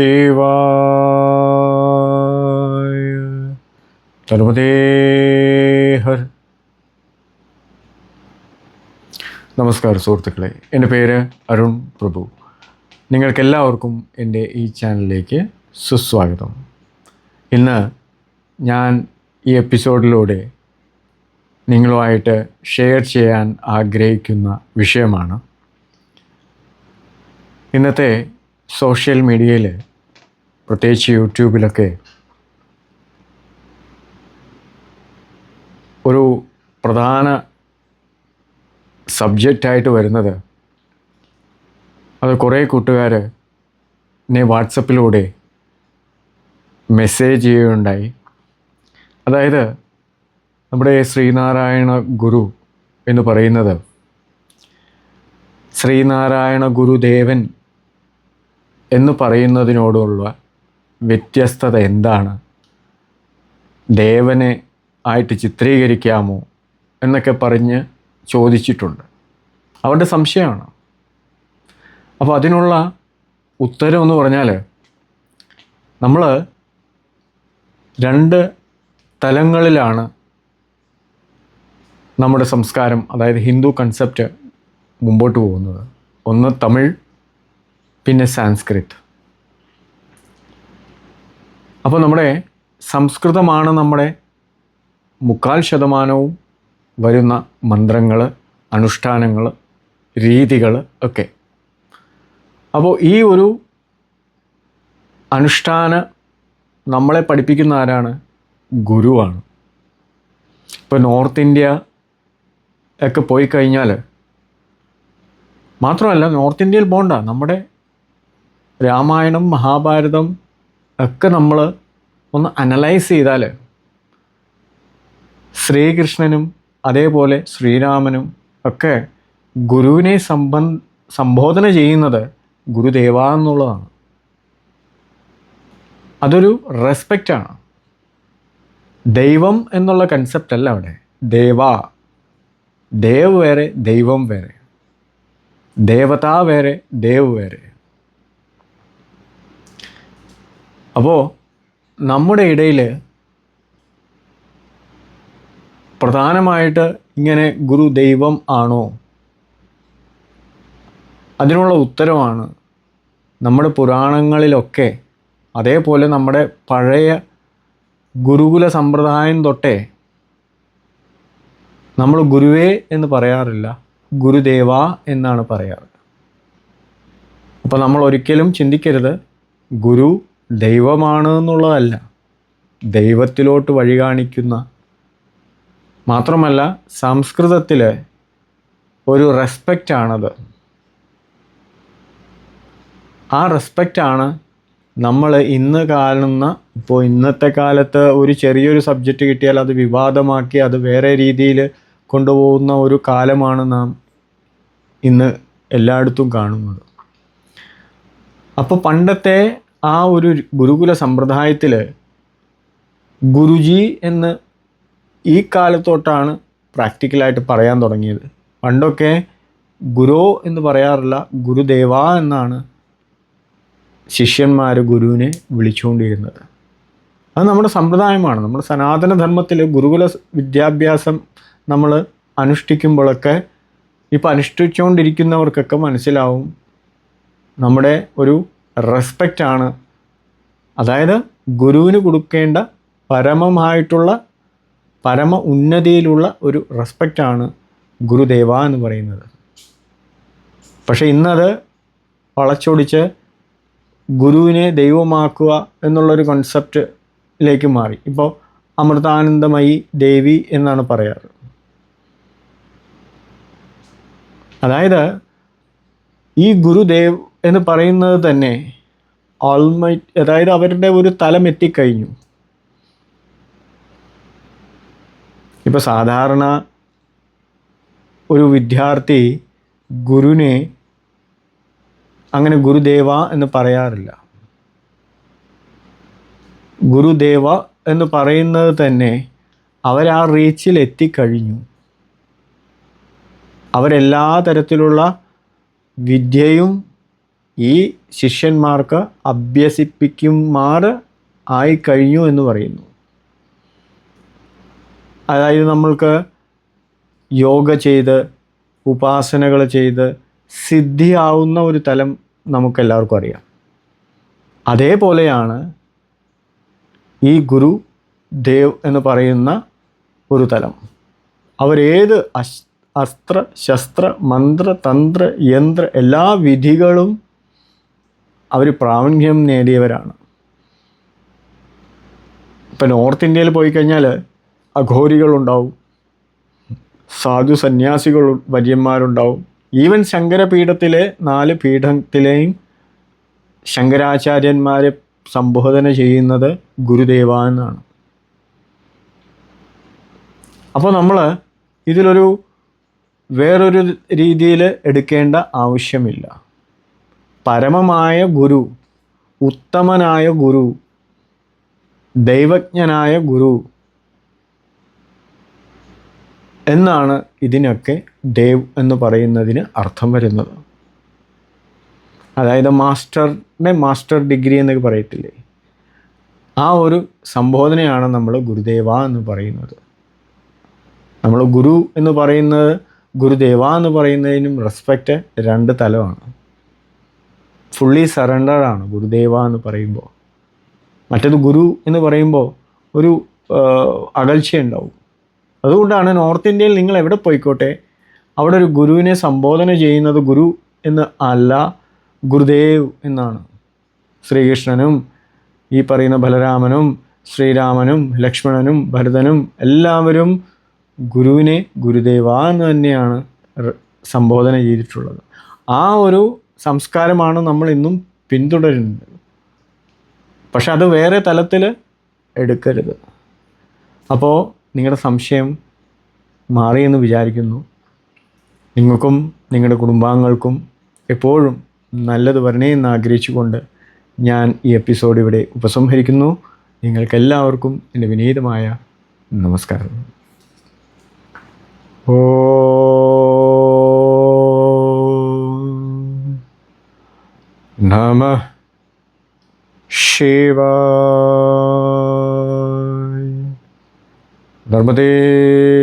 ശിവായ തനുമതേഹർ നമസ്കാരം സുഹൃത്തുക്കളെ എന്റെ പേര് അരുൺ പ്രഭു. നിങ്ങൾക്കെല്ലാവർക്കും എന്റെ ഈ ചാനലിലേക്ക് സുസ്വാഗതം. ഇന്ന് ഞാൻ ഈ എപ്പിസോഡിലൂടെ നിങ്ങളുമായിട്ട് ഷെയർ ചെയ്യാൻ ആഗ്രഹിക്കുന്ന വിഷയമാണ്. ഇന്നത്തെ സോഷ്യൽ മീഡിയയിൽ പ്രത്യേകിച്ച് യൂട്യൂബിലൊക്കെ ഒരു പ്രധാന സബ്ജക്റ്റായിട്ട് വരുന്നത് അത് കുറേ കൂട്ടുകാർ എന്നെ വാട്സപ്പിലൂടെ മെസ്സേജ് ചെയ്യുകയുണ്ടായി. അതായത് നമ്മുടെ ശ്രീനാരായണ ഗുരു എന്ന് പറയുന്നത് ശ്രീനാരായണ ഗുരുദേവൻ എന്ന് പറയുന്നതിനോടുള്ള വ്യത്യസ്തത എന്താണ്? ദേവനെ ആയിട്ട് ചിത്രീകരിക്കാമോ എന്നൊക്കെ പറഞ്ഞ് ചോദിച്ചിട്ടുണ്ട്. അവരുടെ സംശയമാണ്. അപ്പോൾ അതിനുള്ള ഉത്തരം എന്ന് പറഞ്ഞാൽ നമ്മൾ രണ്ട് തലങ്ങളിലാണ് നമ്മുടെ സംസ്കാരം അതായത് ഹിന്ദു കൺസെപ്റ്റ് മുമ്പോട്ട് പോകുന്നത്. ഒന്ന് തമിഴ് പിന്നെ സാൻസ്ക്രിറ്റ് അപ്പോൾ നമ്മുടെ സംസ്കൃതമാണ് നമ്മുടെ മുക്കാൽ ശതമാനവും വരുന്ന മന്ത്രങ്ങൾ അനുഷ്ഠാനങ്ങൾ രീതികൾ ഒക്കെ. അപ്പോൾ ഈ ഒരു അനുഷ്ഠാന നമ്മളെ പഠിപ്പിക്കുന്ന ആരാണ്? ഗുരുവാണ്. ഇപ്പോൾ നോർത്ത് ഇന്ത്യ ഒക്കെ പോയി കഴിഞ്ഞാൽ മാത്രമല്ല നോർത്ത് ഇന്ത്യയിൽ പോകണ്ട നമ്മുടെ രാമായണം മഹാഭാരതം ഒക്കെ നമ്മൾ ഒന്ന് അനലൈസ് ചെയ്താൽ ശ്രീകൃഷ്ണനും അതേപോലെ ശ്രീരാമനും ഒക്കെ ഗുരുവിനെ സംബന്ധ സംബോധന ചെയ്യുന്നത് ഗുരുദേവ എന്നുള്ളതാണ്. അതൊരു റെസ്പെക്റ്റാണ് ദൈവം എന്നുള്ള കൺസെപ്റ്റ് അല്ല അവിടെ. ദേവ. ദേവ് വേറെ ദൈവം വേറെ. ദേവത വേറെ ദേവ് വേറെ. അപ്പോൾ നമ്മുടെ ഇടയിൽ പ്രധാനമായിട്ട് ഇങ്ങനെ ഗുരു ദൈവം ആണോ? അതിനുള്ള ഉത്തരമാണ് നമ്മുടെ പുരാണങ്ങളിലൊക്കെ അതേപോലെ നമ്മുടെ പഴയ ഗുരുകുല സമ്പ്രദായം തൊട്ടേ നമ്മൾ ഗുരുവേ എന്ന് പറയാറില്ല ഗുരുദേവ എന്നാണ് പറയാറ്. അപ്പോൾ നമ്മൾ ഒരിക്കലും ചിന്തിക്കരുത് ഗുരു ദൈവമാണ് എന്നുള്ളതല്ല. ദൈവത്തിലോട്ട് വഴി കാണിക്കുന്ന മാത്രമല്ല സംസ്കൃതത്തിൽ ഒരു റെസ്പെക്റ്റാണത് ആ റെസ്പെക്റ്റാണ് നമ്മൾ ഇന്ന് കാണുന്ന ഇപ്പോൾ ഇന്നത്തെ കാലത്ത് ഒരു ചെറിയൊരു സബ്ജക്റ്റ് കിട്ടിയാൽ അത് വിവാദമാക്കി അത് വേറെ രീതിയിൽ കൊണ്ടുപോകുന്ന ഒരു കാലമാണ് നാം ഇന്ന് എല്ലായിടത്തും കാണുന്നത്. അപ്പോൾ പണ്ടത്തെ ആ ഒരു ഗുരുകുല സമ്പ്രദായത്തിൽ ഗുരുജി എന്ന് ഈ കാലത്തോട്ടാണ് പ്രാക്ടിക്കലായിട്ട് പറയാൻ തുടങ്ങിയത്. പണ്ടൊക്കെ ഗുരു എന്ന് പറയാറില്ല ഗുരുദേവ എന്നാണ് ശിഷ്യന്മാർ ഗുരുവിനെ വിളിച്ചുകൊണ്ടിരുന്നത്. അത് നമ്മുടെ സമ്പ്രദായമാണ്. നമ്മുടെ സനാതനധർമ്മത്തിൽ ഗുരുകുല വിദ്യാഭ്യാസം നമ്മൾ അനുഷ്ഠിക്കുമ്പോഴൊക്കെ ഇപ്പോൾ അനുഷ്ഠിച്ചുകൊണ്ടിരിക്കുന്നവർക്കൊക്കെ മനസ്സിലാവും നമ്മുടെ ഒരു റെസ്പെക്റ്റാണ് അതായത് ഗുരുവിന് കൊടുക്കേണ്ട പരമമായിട്ടുള്ള പരമ ഉന്നതിയിലുള്ള ഒരു റെസ്പെക്റ്റാണ് ഗുരുദേവ എന്ന് പറയുന്നത്. പക്ഷേ ഇന്നത് വളച്ചൊടിച്ച് ഗുരുവിനെ ദൈവമാക്കുക എന്നുള്ളൊരു കൺസെപ്റ്റിലേക്ക് മാറി. ഇപ്പോൾ അമൃതാനന്ദമയി ദേവി എന്നാണ് പറയാറ്. അതായത് ഈ ഗുരുദേവ് എന്ന് പറയുന്നത് തന്നെ ഓൾമൈറ്റ് അതായത് അവരുടെ ഒരു തലം എത്തിക്കഴിഞ്ഞു. ഇപ്പോൾ സാധാരണ ഒരു വിദ്യാർത്ഥി ഗുരുവിനെ അങ്ങനെ ഗുരുദേവ എന്ന് പറയാറില്ല. ഗുരുദേവ എന്ന് പറയുന്നത് തന്നെ അവർ ആ റീച്ചിൽ എത്തിക്കഴിഞ്ഞു. അവരെല്ലാ തരത്തിലുള്ള വിദ്യയും ഈ ശിഷ്യന്മാർക്ക് അഭ്യസിപ്പിക്കുമാർ ആയി കഴിഞ്ഞു എന്ന് പറയുന്നു. അതായത് നമ്മൾക്ക് യോഗ ചെയ്ത് ഉപാസനകൾ ചെയ്ത് സിദ്ധിയാവുന്ന ഒരു തലം നമുക്കെല്ലാവർക്കും അറിയാം. അതേപോലെയാണ് ഈ ഗുരു ദേവ് എന്ന് പറയുന്ന ഒരു തലം. അവരേത് അസ്ത്ര ശസ്ത്ര മന്ത്ര തന്ത്ര യന്ത്ര എല്ലാ വിധികളും അവർ പ്രാവീണ്യം നേടിയവരാണ്. ഇപ്പം നോർത്ത് ഇന്ത്യയിൽ പോയി കഴിഞ്ഞാൽ അഘോരികളുണ്ടാവും. സാധു സന്യാസികൾ വര്യന്മാരുണ്ടാവും. ഈവൻ ശങ്കരപീഠത്തിലെ നാല് പീഠത്തിലെയും ശങ്കരാചാര്യന്മാരെ സംബോധന ചെയ്യുന്നത് ഗുരുദേവ എന്നാണ്. അപ്പോൾ നമ്മൾ ഇതിലൊരു വേറൊരു രീതിയിൽ എടുക്കേണ്ട ആവശ്യമില്ല. പരമമായ ഗുരു ഉത്തമനായ ഗുരു ദൈവജ്ഞനായ ഗുരു എന്നാണ് ഇതിനൊക്കെ ദേവ് എന്ന് പറയുന്നതിന് അർത്ഥം വരുന്നത്. അതായത് മാസ്റ്ററിന്റെ മാസ്റ്റർ ഡിഗ്രി എന്നൊക്കെ പറയത്തില്ലേ? ആ ഒരു സംബോധനയാണ് നമ്മൾ ഗുരുദേവ എന്ന് പറയുന്നത്. നമ്മൾ ഗുരു എന്ന് പറയുന്നത് ഗുരുദേവ എന്ന് പറയുന്നതിനും റെസ്പെക്റ്റ് രണ്ട് തലമാണ്. ഫുള്ളി സറണ്ടർ ആണ് ഗുരുദേവ എന്ന് പറയുമ്പോൾ. മറ്റേത് ഗുരു എന്ന് പറയുമ്പോൾ ഒരു അകൽച്ചയുണ്ടാവും അതുകൊണ്ടാണ് നോർത്ത് ഇന്ത്യയിൽ നിങ്ങൾ എവിടെ പോയിക്കോട്ടെ അവിടെ ഒരു ഗുരുവിനെ സംബോധന ചെയ്യുന്നത് ഗുരു എന്ന് അല്ല ഗുരുദേവ് എന്നാണ്. ശ്രീകൃഷ്ണനും ഈ പറയുന്ന ബലരാമനും ശ്രീരാമനും ലക്ഷ്മണനും ഭരതനും എല്ലാവരും ഗുരുവിനെ ഗുരുദേവ എന്ന് തന്നെയാണ് സംബോധന ചെയ്തിട്ടുള്ളത്. ആ ഒരു സംസ്കാരമാണ് നമ്മൾ ഇന്നും പിന്തുടരുന്നത്. പക്ഷെ അത് വേറെ തലത്തിൽ എടുക്കരുത്. അപ്പോൾ നിങ്ങളുടെ സംശയം മാറിയെന്ന് വിചാരിക്കുന്നു. നിങ്ങൾക്കും നിങ്ങളുടെ കുടുംബാംഗങ്ങൾക്കും എപ്പോഴും നല്ലത് വരണേ എന്ന് ആഗ്രഹിച്ചുകൊണ്ട് ഞാൻ ഈ എപ്പിസോഡ് ഇവിടെ ഉപസംഹരിക്കുന്നു. നിങ്ങൾക്കെല്ലാവർക്കും എന്റെ വിനീതമായ നമസ്കാരം. ഓ നമ ശിവായ നർമ്മദേ ഹർ